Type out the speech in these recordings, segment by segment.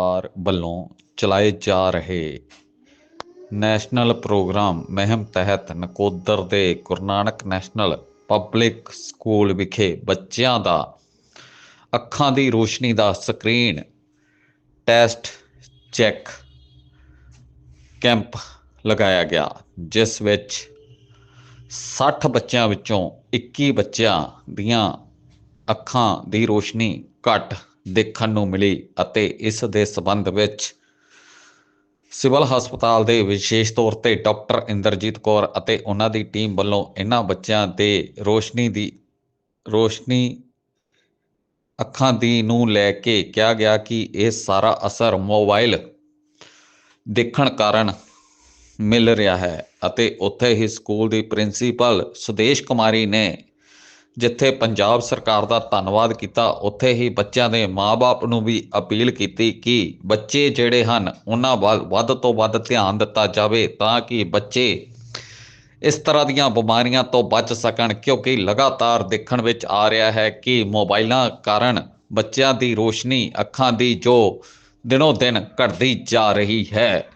ਸਰਕਾਰ ਵੱਲੋਂ ਚਲਾਏ ਜਾ ਰਹੇ ਨੈਸ਼ਨਲ ਪ੍ਰੋਗਰਾਮ ਮੁਹਿੰਮ ਤਹਿਤ ਨਕੋਦਰ ਦੇ Guru Nanak national public school ਵਿਖੇ ਬੱਚਿਆਂ ਦਾ ਅੱਖਾਂ ਦੀ ਰੋਸ਼ਨੀ ਦਾ ਸਕਰੀਨ ਟੈਸਟ ਚੈੱਕ ਕੈਂਪ ਲਗਾਇਆ ਗਿਆ, ਜਿਸ ਵਿੱਚ 60 ਬੱਚਿਆਂ ਵਿੱਚੋਂ 21 ਬੱਚਿਆਂ ਦੀਆਂ ਅੱਖਾਂ ਦੀ ਰੋਸ਼ਨੀ ਘੱਟ ਦੇਖਣ ਨੂੰ ਮਿਲੀ ਅਤੇ ਇਸ ਦੇ ਸਬੰਧ ਵਿੱਚ ਸਿਵਲ ਹਸਪਤਾਲ ਦੇ ਵਿਸ਼ੇਸ਼ ਤੌਰ ਤੇ ਡਾਕਟਰ ਇੰਦਰਜੀਤ ਕੌਰ ਅਤੇ ਉਹਨਾਂ ਦੀ ਟੀਮ ਵੱਲੋਂ ਇਹਨਾਂ ਬੱਚਿਆਂ ਦੇ ਰੋਸ਼ਨੀ ਦੀ, ਰੋਸ਼ਨੀ ਅੱਖਾਂ ਦੀ ਨੂੰ ਲੈ ਕੇ ਕਿਹਾ ਗਿਆ ਕਿ ਇਹ ਸਾਰਾ ਅਸਰ ਮੋਬਾਈਲ ਦੇਖਣ ਕਾਰਨ ਮਿਲ ਰਿਹਾ ਹੈ ਅਤੇ ਉੱਥੇ ਹੀ ਸਕੂਲ ਦੀ ਪ੍ਰਿੰਸੀਪਲ ਸੁਦੇਸ਼ ਕੁਮਾਰੀ ਨੇ ਜਿੱਥੇ ਪੰਜਾਬ ਸਰਕਾਰ ਦਾ ਧੰਨਵਾਦ ਕੀਤਾ, ਉੱਥੇ ਹੀ ਬੱਚਿਆਂ ਦੇ ਮਾਪੇ ਨੂੰ ਵੀ ਅਪੀਲ ਕੀਤੀ ਕਿ ਬੱਚੇ ਜਿਹੜੇ ਹਨ, ਉਹਨਾਂ ਵੱਲ ਵੱਧ ਤੋਂ ਵੱਧ ਧਿਆਨ ਦਿੱਤਾ ਜਾਵੇ ਤਾਂ ਕਿ ਬੱਚੇ ਇਸ ਤਰ੍ਹਾਂ ਦੀਆਂ ਬਿਮਾਰੀਆਂ ਤੋਂ ਬਚ ਸਕਣ, ਕਿਉਂਕਿ ਲਗਾਤਾਰ ਦੇਖਣ ਵਿੱਚ ਆ ਰਿਹਾ ਹੈ ਕਿ ਮੋਬਾਈਲਾਂ ਕਾਰਨ ਬੱਚਿਆਂ ਦੀ ਰੋਸ਼ਨੀ ਅੱਖਾਂ ਦੀ ਜੋ ਦਿਨੋ ਦਿਨ ਘਟਦੀ ਜਾ ਰਹੀ ਹੈ।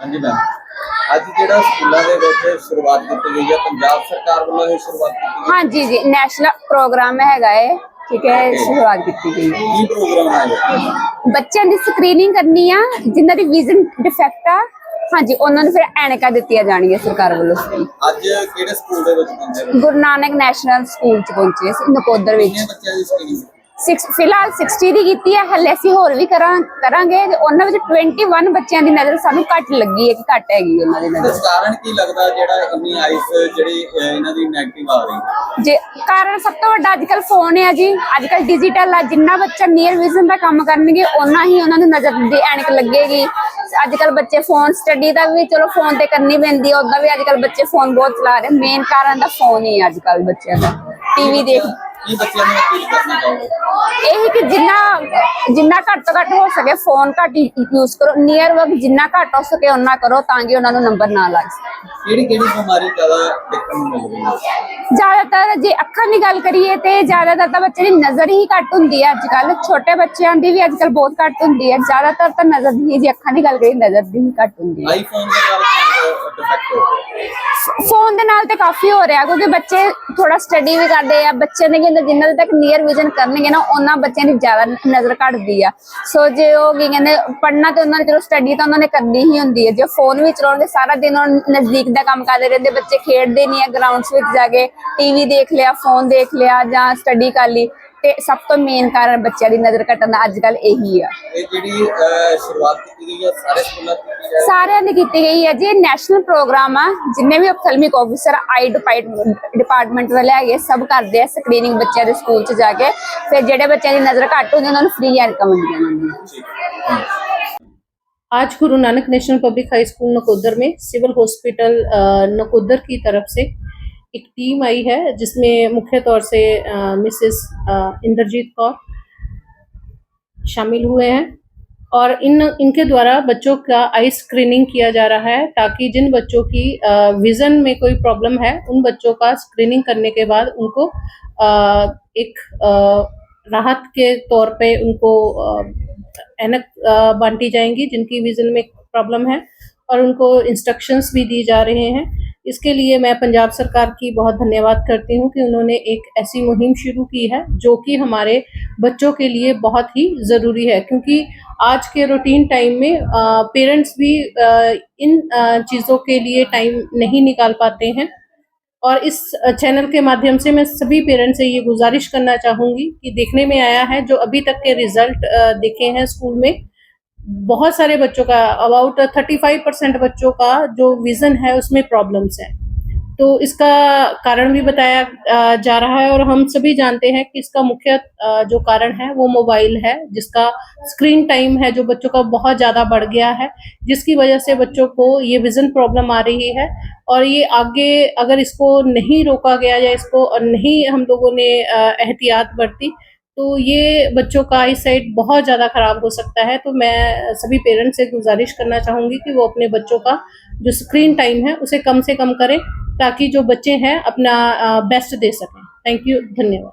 ਹਾਂਜੀ ਮੈਮ ਅੱਜ ਜਿਹੜਾ ਸਕੂਲਾਂ ਦੇ ਵਿੱਚ ਸ਼ੁਰੂਆਤ ਕੀਤੀ ਗਈ ਹੈ ਪੰਜਾਬ ਸਰਕਾਰ ਵੱਲੋਂ ਇਹ ਸ਼ੁਰੂਆਤ ਕੀਤੀ ਗਈ ਹਾਂਜੀ ਜੀ ਨੈਸ਼ਨਲ ਪ੍ਰੋਗਰਾਮ ਹੈਗਾ ਹੈ ਠੀਕ ਹੈ ਸ਼ੁਰੂਆਤ ਕੀਤੀ ਗਈ ਹੈ। ਕੀ ਪ੍ਰੋਗਰਾਮ ਹੈ? ਬੱਚਿਆਂ ਦੀ ਸਕਰੀਨਿੰਗ ਕਰਨੀ ਆ ਜਿਨ੍ਹਾਂ ਦੀ ਵਿਜ਼ਨ ਡਿਫੈਕਟ ਆ ਹਾਂਜੀ ਉਹਨਾਂ ਨੂੰ ਫਿਰ ਐਨਕਾਂ ਦਿੱਤੀਆਂ ਜਾਣਗੀਆਂ ਸਰਕਾਰ ਵੱਲੋਂ। ਅੱਜ ਕਿਹੜੇ ਸਕੂਲ ਦੇ ਵਿੱਚ ਪਹੁੰਚੇ ਗੁਰੂ ਨਾਨਕ ਨੈਸ਼ਨਲ ਸਕੂਲ ਚ ਪਹੁੰਚੇ ਸੀ ਨਕੋਦਰ ਵਿੱਚ। ਕਿੰਨੇ ਬੱਚਿਆਂ ਦੀ ਸਕਰੀਨਿੰਗ 6 ਫਿਲਹਾਲ 60 ਦੀ ਕੀਤੀ ਹੈ ਹੱਲੇ ਅਸੀਂ ਹੋਰ ਵੀ ਕਰਾਂ ਕਰਾਂਗੇ ਤੇ ਉਹਨਾਂ ਵਿੱਚ 21 ਬੱਚਿਆਂ ਦੀ ਨਜ਼ਰ ਸਾਨੂੰ ਘੱਟ ਲੱਗੀ ਹੈ ਕਿ ਘੱਟ ਹੈਗੀ ਉਹਨਾਂ ਦੀ ਨਜ਼ਰ। ਕਾਰਨ ਕੀ ਲੱਗਦਾ ਜਿਹੜਾ ਇੰਨੀ ਆਈਸ ਜਿਹੜੀ ਇਹਨਾਂ ਦੀ 네ਗੇਟਿਵ ਆ ਰਹੀ ਹੈ? ਜੇ ਕਾਰਨ ਸਭ ਤੋਂ ਵੱਡਾ ਅੱਜਕੱਲ ਫੋਨ ਹੈ ਜੀ। ਅੱਜਕੱਲ ਡਿਜੀਟਲ ਆ ਜਿੰਨਾ ਬੱਚਾ ਨੀਅਰ ਵਿਜ਼ਨ ਦਾ ਕੰਮ ਕਰਨਗੇ ਓਨਾ ਹੀ ਉਹਨਾਂ ਨੂੰ ਨਜ਼ਰ ਦੀ ਐਨਕ ਲੱਗੇਗੀ। ਅੱਜਕੱਲ ਬੱਚੇ ਫੋਨ ਸਟੱਡੀ ਦਾ ਵੀ ਚਲੋ ਫੋਨ ਤੇ ਕਰਨੀ ਪੈਂਦੀ ਹੈ ਉਦਾਂ ਵੀ ਅੱਜਕੱਲ ਬੱਚੇ ਫੋਨ ਬਹੁਤ ਚਲਾ ਰਹੇ ਮੇਨ ਕਾਰਨ ਦਾ ਫੋਨ ਹੀ ਹੈ ਅੱਜਕੱਲ ਬੱਚਿਆਂ ਦਾ। ਟੀਵੀ ਦੇਖ ਕੀ ਬੱਚਿਆਂ ਨੂੰ ਅਪੀਲ ਕਰਨਾ ਚਾਹੋਗੇ? ਇਹ ਕਿ ਜਿੰਨਾ ਜਿੰਨਾ ਘੱਟ ਤੋਂ ਘੱਟ ਹੋ ਸਕੇ ਫੋਨ ਘੱਟ ਯੂਜ਼ ਕਰੋ। ਨੀਅਰ ਵਰਕ ਜਿੰਨਾ ਘੱਟ ਹੋ ਸਕੇ ਉਹਨਾਂ ਕਰੋ ਤਾਂ ਕਿ ਉਹਨਾਂ ਨੂੰ ਨੰਬਰ ਨਾ ਲੱਗ ਸਕੇ। ਕਿਹੜੀ ਕਿਹੜੀ ਬਿਮਾਰੀ ਜ਼ਿਆਦਾ ਦੇਖਣ ਨੂੰ ਮਿਲ ਰਹੀ ਹੈ? ਜ਼ਿਆਦਾਤਰ ਜੇ ਅੱਖਾਂ ਦੀ ਗੱਲ ਕਰੀਏ ਤੇ ਜ਼ਿਆਦਾਤਰ ਤਾਂ ਬੱਚੇ ਦੀ ਨਜ਼ਰ ਹੀ ਘੱਟ ਹੁੰਦੀ ਹੈ ਅੱਜਕੱਲ ਛੋਟੇ ਬੱਚਿਆਂ ਦੀ ਵੀ ਅੱਜਕੱਲ ਬਹੁਤ ਘੱਟ ਹੁੰਦੀ ਹੈ। ਜ਼ਿਆਦਾਤਰ ਤਾਂ ਨਜ਼ਰ ਦੀ ਹੀ ਜੇ ਅੱਖਾਂ ਦੀ ਗੱਲ ਕਰੀਏ ਨਜ਼ਰ ਦੀ ਹੀ ਘੱਟ ਹੁੰਦੀ ਹੈ। ਆਈਫੋਨ ਦੇ ਨਾਲ ਡਿਫੈਕਟ ਹੋ ਗਿਆ ਫੋਨ ਦੇ ਨਾਲ ਤੇ ਕਾਫੀ ਹੋ ਰਿਹਾ, ਕਿਉਂਕਿ ਬੱਚੇ ਥੋੜਾ ਸਟੱਡੀ ਵੀ ਕਰਦੇ ਆ ਬੱਚੇ ਨੇ ਕਹਿੰਦੇ ਜਿੰਨਾ ਤੱਕ ਨੀਅਰ ਵਿਜ਼ਨ ਕਰਨਗੇ ਨਾ, ਉਹਨਾਂ ਬੱਚਿਆਂ ਦੀ ਜ਼ਿਆਦਾ ਨਜ਼ਰ ਘਟਦੀ ਆ। ਸੋ ਜੇ ਉਹ ਕੀ ਕਹਿੰਦੇ ਪੜਨਾ ਤੇ ਉਹਨਾਂ ਨੇ, ਚਲੋ ਸਟੱਡੀ ਤਾਂ ਉਹਨਾਂ ਨੇ ਕਰਨੀ ਹੀ ਹੁੰਦੀ ਹੈ ਜੇ ਫੋਨ ਵੀ ਚਲਾਉਣਗੇ, ਸਾਰਾ ਦਿਨ ਉਹ ਨਜ਼ਦੀਕ ਦਾ ਕੰਮ ਕਰਦੇ ਰਹਿੰਦੇ, ਬੱਚੇ ਖੇਡਦੇ ਨਹੀਂ ਆ ਗਰਾਊਂਡਸ ਵਿੱਚ ਜਾ ਕੇ ਟੀਵੀ ਦੇਖ ਲਿਆ ਫੋਨ ਦੇਖ ਲਿਆ ਜਾਂ ਸਟੱਡੀ ਕਰ ਲਈ। ਤੇ ਸਭ ਤੋਂ ਮੇਨ ਕਾਰਨ ਬੱਚਿਆਂ ਦੀ ਨਜ਼ਰ ਘਟਣ ਦਾ ਅੱਜ ਕੱਲ ਇਹੀ ਆ ਇਹ ਜਿਹੜੀ ਅਹ, ਸ਼ੁਰੂਆਤ ਕੀਤੀ ਗਈ ਹੈ ਸਾਰੇ ਸਕੂਲਾਂ 'ਚ ਕੀਤੀ ਜਾਏ ਸਾਰਿਆਂ ਦੀ ਕੀਤੀ ਗਈ ਹੈ ਜੀ ਇਹ ਨੈਸ਼ਨਲ ਪ੍ਰੋਗਰਾਮ ਆ ਜਿੰਨੇ ਵੀ ਅਪਥਲਮਿਕ ਆਫੀਸਰ ਆਈ ਡਿਪਾਰਟਮੈਂਟ ਵਾਲੇ ਹੈਗੇ ਸਭ ਕਰਦੇ ਆ ਸਕਰੀਨਿੰਗ ਬੱਚਿਆਂ ਦੇ ਸਕੂਲ 'ਚ ਜਾ ਕੇ ਫਿਰ ਜਿਹੜੇ ਬੱਚਿਆਂ ਦੀ ਨਜ਼ਰ ਘੱਟ ਹੁੰਦੀ ਉਹਨਾਂ ਨੂੰ ਫ੍ਰੀ ਐਨਕਾਂ ਵੰਡੀਆਂ ਜਾਂਦੀਆਂ ਠੀਕ ਹੈ आज Guru Nanak national public high school Nakodar में सिविल हॉस्पिटल अ, नकोदर की तरफ से एक टीम आई है जिसमें मुख्य तौर से मिसेस इंद्रजीत कौर शामिल हुए हैं। और इन, इनके द्वारा बच्चों का आई स्क्रीनिंग किया जा रहा है ताकि जिन बच्चों की विजन में कोई प्रॉब्लम है, उन बच्चों का स्क्रीनिंग करने के बाद उनको एक राहत के तौर पे उनको ऐनक बांटी जाएँगी जिनकी विजन में प्रॉब्लम है। और उनको इंस्ट्रक्शंस भी दी जा रहे हैं। इसके लिए मैं पंजाब सरकार की बहुत धन्यवाद करती हूँ कि उन्होंने एक ऐसी मुहिम शुरू की है, जो कि हमारे बच्चों के लिए बहुत ही ज़रूरी है। क्योंकि आज के रूटीन टाइम में पेरेंट्स भी इन चीज़ों के लिए टाइम नहीं निकाल पाते हैं। और इस चैनल के माध्यम से मैं सभी पेरेंट्स से ये गुजारिश करना चाहूँगी कि देखने में आया है, जो अभी तक के रिज़ल्ट देखे हैं स्कूल में बहुत सारे बच्चों का अबाउट थर्टी फाइव परसेंट बच्चों का जो विज़न है उसमें प्रॉब्लम्स हैं। तो इसका कारण भी बताया जा रहा है और हम सभी जानते हैं कि इसका मुख्य जो कारण है वो मोबाइल है, जिसका स्क्रीन टाइम है जो बच्चों का बहुत ज़्यादा बढ़ गया है, जिसकी वजह से बच्चों को ये विजन प्रॉब्लम आ रही है और ये आगे अगर इसको नहीं रोका गया या इसको नहीं हम लोगों ने एहतियात बरती तो ये बच्चों का आई साइट बहुत ज़्यादा ख़राब हो सकता है। तो मैं सभी पेरेंट्स से गुजारिश करना चाहूँगी कि वो अपने बच्चों का जो स्क्रीन टाइम है, उसे कम से कम करें ताकि जो बच्चे हैं, अपना बेस्ट दे सकें। थैंक यू धन्यवाद।